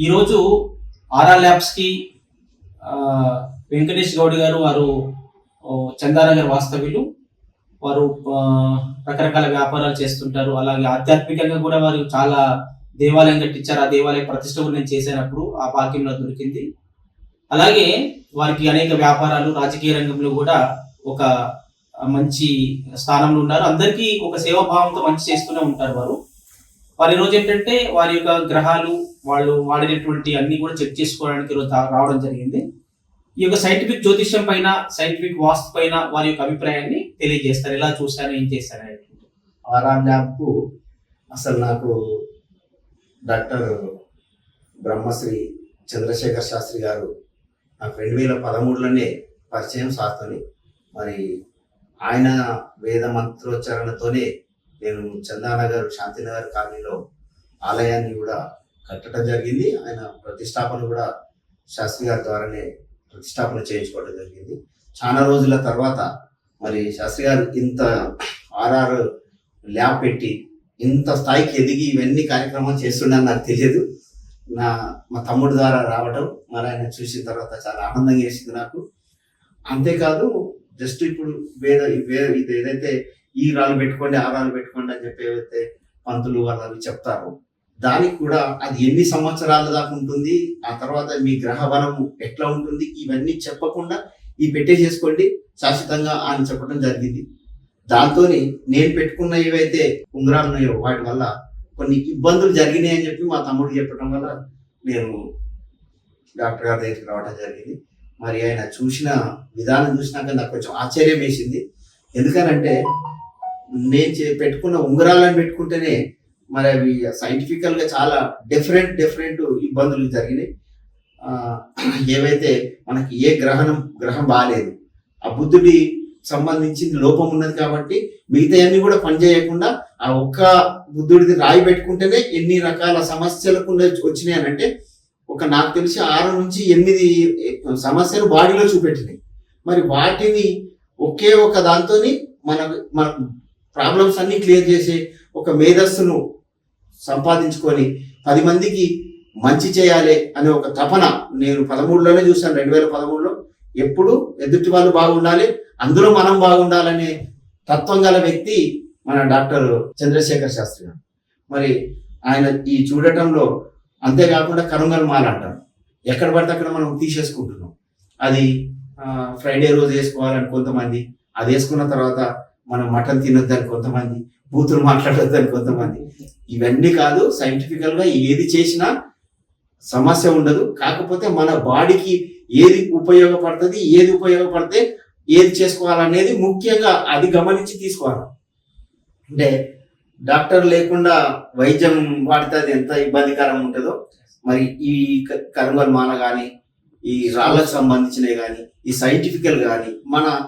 ఈరోజు ఆర్ఆర్ ల్యాబ్స్కి వెంకటేష్ గౌడ్ గారు వారు చందానగర్ వాస్తవ్యులు. వారు రకరకాల వ్యాపారాలు చేస్తుంటారు. అలాగే ఆధ్యాత్మికంగా కూడా వారు చాలా దేవాలయం కట్టించారు. ఆ దేవాలయ ప్రతిష్ట కూడా నేను చేసినప్పుడు ఆ భాగ్యంలో దొరికింది. అలాగే వారికి అనేక వ్యాపారాలు రాజకీయ రంగంలో కూడా ఒక మంచి స్థానంలో ఉన్నారు. అందరికీ ఒక సేవాభావంతో మంచి చేస్తూనే ఉంటారు వారు. వారు ఈరోజు ఏంటంటే వారి యొక్క గ్రహాలు వాళ్ళు వాడినటువంటి అన్ని కూడా చెక్ చేసుకోవడానికి ఈరోజు రావడం జరిగింది. ఈ యొక్క సైంటిఫిక్ జ్యోతిష్యం పైన సైంటిఫిక్ వాస్తు పైన వారి యొక్క అభిప్రాయాన్ని తెలియజేస్తారు. ఎలా చూశారు ఏం చేశారు అనేటువంటి. ఆర్ఆర్ ల్యాబ్కు అసలు నాకు డాక్టర్ బ్రహ్మశ్రీ చంద్రశేఖర్ శాస్త్రి గారు నాకు రెండు వేల పదమూడులోనే పరిచయం శాస్త్రని మరి ఆయన వేద మంత్రోచ్చారణతోనే నేను చందానగర్ శాంతినగర్ కాలనీలో ఆలయాన్ని కూడా కట్టడం జరిగింది. ఆయన ప్రతిష్టాపన కూడా శాస్త్రి గారి ద్వారానే ప్రతిష్టాపన చేయించుకోవడం జరిగింది. చాలా రోజుల తర్వాత మరి శాస్త్రి గారు ఇంత ఆర్ఆర్ ల్యాబ్ పెట్టి ఇంత స్థాయికి ఎదిగి ఇవన్నీ కార్యక్రమాలు చేస్తుండని నాకు తెలియదు. నా మా తమ్ముడు ద్వారా రావటం మరి ఆయన చూసిన తర్వాత చాలా ఆనందంగా వేసింది నాకు. అంతేకాదు జస్ట్ ఇప్పుడు వేద వేరే వేద ఇది ఏదైతే ఈ రాళ్ళు పెట్టుకోండి ఆ రాళ్ళు పెట్టుకోండి అని చెప్పి ఏవైతే పంతులు వాళ్ళు అవి చెప్తారో దానికి కూడా అది ఎన్ని సంవత్సరాల దాకా ఉంటుంది ఆ తర్వాత మీ గ్రహ బలము ఎట్లా ఉంటుంది ఇవన్నీ చెప్పకుండా ఈ పెట్టేసేసుకోండి శాశ్వతంగా అని చెప్పడం జరిగింది. దాంతోనే నేను పెట్టుకున్న ఏవైతే ఉంగరాలు ఉన్నాయో వాటి వల్ల కొన్ని ఇబ్బందులు జరిగినాయి అని చెప్పి మా తమ్ముడు చెప్పడం వల్ల నేను డాక్టర్ గారి దగ్గరికి రావడం జరిగింది. మరి ఆయన చూసిన విధానం చూసినాక నాకు కొంచెం ఆశ్చర్యం వేసింది. ఎందుకనంటే నేను చే- పెట్టుకున్న ఉంగరాలను పెట్టుకుంటేనే మరి అవి సైంటిఫికల్గా చాలా డిఫరెంట్ డిఫరెంట్ ఇబ్బందులు జరిగినాయి. ఏవైతే మనకి ఏ గ్రహణం గ్రహం బాగాలేదు ఆ బుద్ధుడి సంబంధించింది లోపం ఉన్నది కాబట్టి మిగతా అన్ని కూడా పనిచేయకుండా ఆ ఒక్క బుద్ధుడిది రాయి పెట్టుకుంటేనే ఎన్ని రకాల సమస్యలకు వచ్చినాయి అని అంటే ఒక నాకు తెలిసి ఆరు నుంచి ఎనిమిది సమస్యలు బాడీలో చూపెట్టినాయి. మరి వాటిని ఒకే ఒక దాంతోని మన మన ప్రాబ్లమ్స్ అన్ని క్లియర్ చేసే ఒక మేధస్సును సంపాదించుకొని పది మందికి మంచి చేయాలి అనే ఒక తపన నేను పదమూడులోనే చూశాను రెండు వేల పదమూడులో. ఎప్పుడు ఎదుటి వాళ్ళు బాగుండాలి అందులో మనం బాగుండాలనే తత్వం గల వ్యక్తి మన డాక్టర్ చంద్రశేఖర్ శాస్త్రి గారు. మరి ఆయన ఈ చూడటంలో అంతేకాకుండా కరుంగల్ మాల అంటారు. ఎక్కడ పడితే అక్కడ మనం తీసేసుకుంటున్నాం. అది ఫ్రైడే రోజు వేసుకోవాలని కొంతమంది అది వేసుకున్న తర్వాత మనం మటన్ తినొద్దని కొంతమంది బూతులు మాట్లాడొద్దని కొంతమంది. ఇవన్నీ కాదు సైంటిఫికల్గా ఏది చేసినా సమస్య ఉండదు. కాకపోతే మన బాడీకి ఏది ఉపయోగపడుతుంది ఏది ఉపయోగపడితే ఏది చేసుకోవాలనేది ముఖ్యంగా అది గమనించి తీసుకోవాలి. అంటే డాక్టర్ లేకుండా వైద్యం వాడితే అది ఎంత ఇబ్బందికరం ఉంటుందో మరి ఈ క- మాన కానీ ఈ రాళ్ళకు సంబంధించినవి కానీ ఈ సైంటిఫికల్ కానీ మన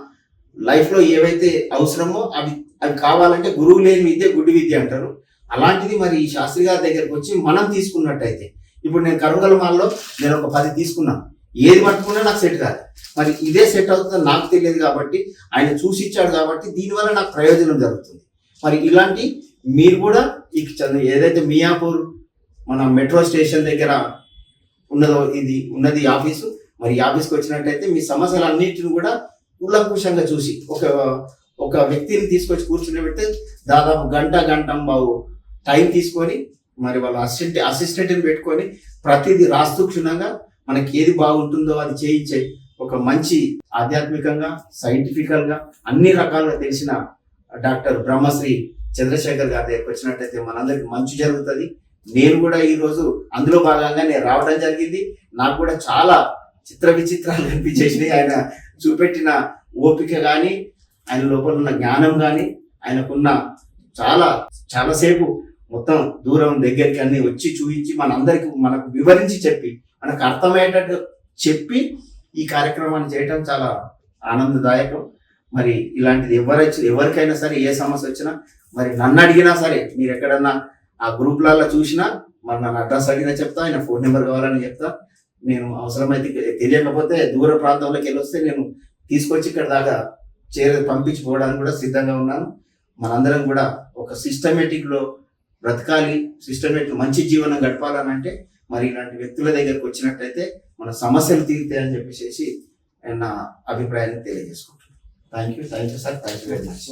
లైఫ్లో ఏవైతే అవసరమో అవి అవి కావాలంటే గురువు లేని విద్య గుడ్డి విద్య అంటారు. అలాంటిది మరి ఈ శాస్త్రి గారి దగ్గరకు వచ్చి మనం తీసుకున్నట్టయితే ఇప్పుడు నేను కరుంగల్ మాల్లో నేను ఒక పది తీసుకున్నాను ఏది పట్టుకున్నా నాకు సెట్ కాదు. మరి ఇదే సెట్ అవుతుందని నాకు తెలియదు కాబట్టి ఆయన చూసి ఇచ్చాడు కాబట్టి దీనివల్ల నాకు ప్రయోజనం జరుగుతుంది. మరి ఇలాంటి మీరు కూడా ఈ ఏదైతే మియాపూర్ మన మెట్రో స్టేషన్ దగ్గర ఉన్నదో ఇది ఉన్నది ఆఫీసు మరి ఈ ఆఫీస్కి వచ్చినట్టయితే మీ సమస్యలన్నింటిని కూడా కులంకుశంగా చూసి ఒక ఒక వ్యక్తిని తీసుకొచ్చి కూర్చుని పెడితే దాదాపు గంట గంట బావు టైం తీసుకొని మరి వాళ్ళ అసిస్టెంట్ అసిస్టెంట్ని పెట్టుకొని ప్రతిదీ రాస్తూ క్షుణ్ణంగా మనకి ఏది బాగుంటుందో అది చేయించే ఒక మంచి ఆధ్యాత్మికంగా సైంటిఫికల్గా అన్ని రకాలుగా తెలిసిన డాక్టర్ బ్రహ్మశ్రీ చంద్రశేఖర్ గారి దగ్గరికి వచ్చినట్టయితే మనందరికి మంచి జరుగుతుంది. నేను కూడా ఈరోజు అందులో భాగంగా నేను రావడం జరిగింది. నాకు కూడా చాలా చిత్ర విచిత్రాలు కనిపించేసినాయి ఆయన చూపెట్టిన ఓపిక కానీ ఆయన లోపల ఉన్న జ్ఞానం కానీ ఆయనకున్న చాలా చాలాసేపు మొత్తం దూరం దగ్గరికి అన్ని వచ్చి చూపించి మనందరికి మనకు వివరించి చెప్పి మనకు అర్థమయ్యేటట్టు చెప్పి ఈ కార్యక్రమాన్ని చేయటం చాలా ఆనందదాయకం. మరి ఇలాంటిది ఎవరైనా ఎవరికైనా సరే ఏ సమస్య వచ్చినా మరి నన్ను అడిగినా సరే మీరు ఎక్కడన్నా ఆ గ్రూప్లలో చూసినా మరి నన్ను అడ్రస్ అడిగినా చెప్తా ఆయన ఫోన్ నెంబర్ కావాలని చెప్తా నేను అవసరమైతే తెలియకపోతే దూర ప్రాంతంలోకి వెళ్ళి వస్తే నేను తీసుకొచ్చి ఇక్కడ దాకా చేర పంపించిపోవడానికి కూడా సిద్ధంగా ఉన్నాను. మనందరం కూడా ఒక సిస్టమేటిక్లో బ్రతకాలి సిస్టమేటిక్ మంచి జీవనం గడపాలని అంటే మరి ఇలాంటి వ్యక్తుల దగ్గరకు వచ్చినట్టయితే మన సమస్యలు తీరుతాయని చెప్పేసి నా అభిప్రాయాన్ని తెలియజేసుకుంటున్నాను. Thank you thank you sir thank you very much